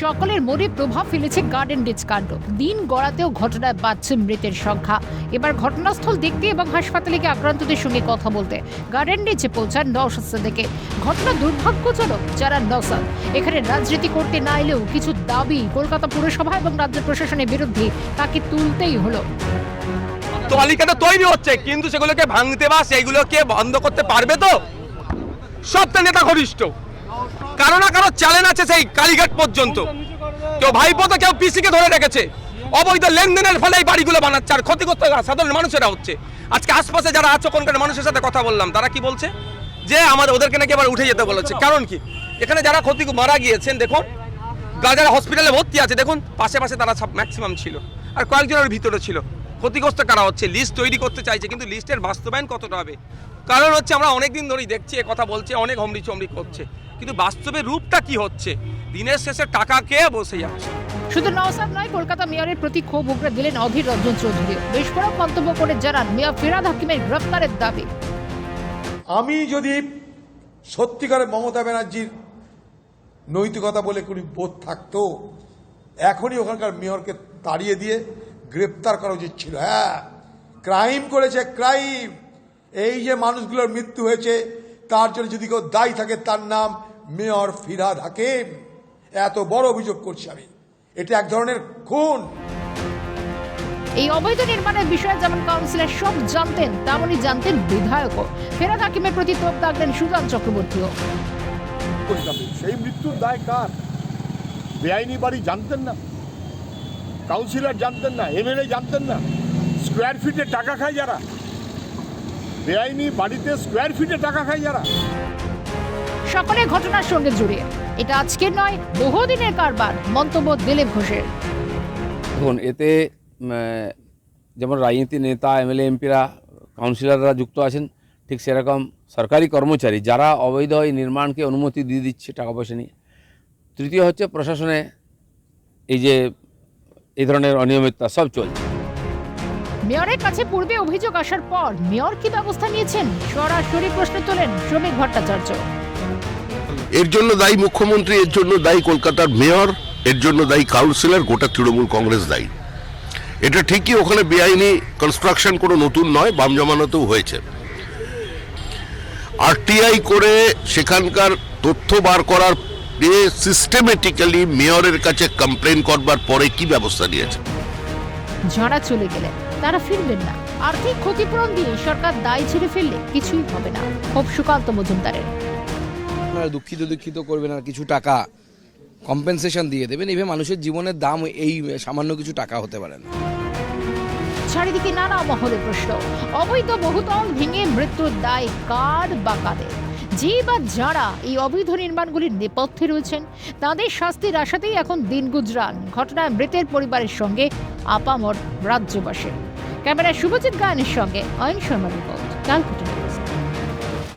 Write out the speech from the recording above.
সকলের মনে প্রভাব ফেলেছে গার্ডেন ডিচ কাণ্ড। দিন গড়াতেও ঘটনায় বাড়ছে মৃতের সংখ্যা। এবার ঘটনাস্থল দেখতে এবং হাসপাতালে গিয়ে আক্রান্তদের সঙ্গে কথা বলতে। গার্ডেন ডিচে পৌঁছান নওশাদ ঘটনা দুর্ভাগ্যজনক, যারা নওশাদ, এখানে রাজনীতি করতে না এলেও কিছু দাবি কলকাতা পুরসভা এবং রাজ্য প্রশাসনের বিরুদ্ধে তাকে তুলতেই হলো। তালিকাটা তৈরি হচ্ছে, কিন্তু সেগুলোকে ভাঙতে বা সেইগুলোকে বন্ধ করতে পারবে তো? সবটা নেতা ঘনিষ্ঠ। কারও না কারও চ্যালেঞ্জ আছে সেই কালীঘাট পর্যন্ত। কেউ ভাইপো কেউ পিসিকে ধরে রেখেছে। অবৈধ লেনদেনের ফলে এই বাড়িগুলো বানাচ্ছে আর ক্ষতিগ্রস্ত সাধারণ মানুষেরা হচ্ছে। আজকে আশপাশে যারা আছে, ওখানকার মানুষের সাথে কথা বললাম, তারা কি বলছে? যে আমাদের ওদেরকে নাকি আবার উঠে যেতে বলেছে। কারণ কি? এখানে যারা ক্ষতি, মারা গিয়েছেন, দেখুন যারা হসপিটালে ভর্তি আছে, দেখুন, পাশে পাশে তারা ম্যাক্সিমাম ছিল। আর কয়েকজনের ভিতরে ছিল। ক্ষতিগ্রস্ত কারা হচ্ছে? লিস্ট তৈরি করতে চাইছে, কিন্তু লিস্টের বাস্তবায়ন কতটা হবে? কারণ হচ্ছে আমরা অনেক দিন ধরেই দেখছি এ কথা বলছে অনেক হমরি চমরি করছে। কিন্তু বাস্তবে রূপটা কি হচ্ছে? দিনের শেষে টাকা কে বসে যাচ্ছে শুধু নওসাদ নয় কলকাতা মেয়রের প্রতি ক্ষোভ উগড়ে দিলেন অধীর রঞ্জন চৌধুরী। বিস্ফোরক মন্তব্য করে জানান মেয়র ফিরাদ হাকিমের গ্রেফতারের দাবি। আমি যদি সত্যিকারে মমতা ব্যানার্জির নৈতিকতা বলে কোনো বোধ থাকতো এখনই ওখানকার মেয়রকে তাড়িয়ে দিয়ে গ্রেপ্তার করা উচিত ছিল। হ্যাঁ ক্রাইম করেছে ক্রাইম। এই যে মানুষগুলোর মৃত্যু হয়েছে তার জন্য যদি কেউ দায়ী থাকে তার নাম মেয়র ফিরাদ হাকিম। এত বড় অভিযোগ করছি আমি। এটা এক ধরনের খুন। এই অবৈধ নির্মাণের বিষয়ে যেমন কাউন্সিলর সব জানতেন তেমনই জানতেন বিধায়কও। ফেরাদ হাকিমের প্রতি তোপ দাগলেন সুজন চক্রবর্তীও। সেই মৃত্যুর দায় কার? বেআইনি বাড়ি জানতেন না। কাউন্সিলর জানতেন না এমএলএ জানতেন না। স্কোয়ার ফিটে টাকা খায় যারা। বেআইনি বাড়িতে স্কোয়ার ফিটে টাকা খায় যারা। সকলে ঘটনার সঙ্গে জড়িয়ে এটা আজকের নয় বহুদিনের কারবার মন্তব্য দিলীপ ঘোষের। দেখুন এতে যেমন রাজনীতি নেতা এমএলএ এমপিরা কাউন্সিলররা যুক্ত আছেন ঠিক সেরকম সরকারি কর্মচারী যারা অবৈধ এই নির্মাণকে অনুমতি দিয়ে দিচ্ছে টাকা পয়সা নিয়ে। তৃতীয় হচ্ছে প্রশাসনে এই যে এই ধরনের অনিয়মিততা সব চলছে। মেয়রের কাছে পূর্বে অভিযোগ আসার পর মেয়র কি ব্যবস্থা নিয়েছেন? সরাসরি প্রশ্ন তোলেন শ্রমিক ভট্টাচার্য। এর জন্য দায়ী মুখ্যমন্ত্রী এর জন্য দায়ী কলকাতার মেয়র এর জন্য দায়ী কাউন্সিলর গোটা তৃণমূল কংগ্রেস দায়ী। এটা ঠিকই ওখানে বেআইনি কনস্ট্রাকশন কোনো নতুন নয় বাম জমানাতেও হয়েছে। আরটিআই করে সেখানকার তথ্য বার করার দিয়ে সিস্টেমেটিক্যালি মেয়রের কাছে কমপ্লেন করবার পরে কি ব্যবস্থা নিয়েছে? যারা চলে গেলেন। তারা ফিরবেন না। আর্থিক ক্ষতিপূরণ দিয়ে সরকার দায় ছেড়ে ফেললে কিছুই হবে না। খুব সুকান্ত মজুমদারের। আপনারা দুঃখিত দুঃখিত করবেন আর কিছু টাকা কম্পেনসেশন দিয়ে দেবেন। এভাবে মানুষের জীবনের দাম এই সামান্য কিছু টাকা হতে পারে না। চারিদিকে নানা মহলে প্রশ্ন। অবৈধ বহুতল ভেঙে মৃত্যুর দায় কার বা কাদের? যে বা যারা এই অবৈধ নির্মাণগুলির নেপথ্যে রয়েছেন, তাদের শাস্তির আশাতেই এখন দিন গুজরান। ঘটনায় মৃতের পরিবারের সঙ্গে আপামর রাজ্যবাসের। ক্যামেরায় শুভজিৎ গায়নের সঙ্গে অয়ন শর্মা রিপোর্ট ক্যালকাটা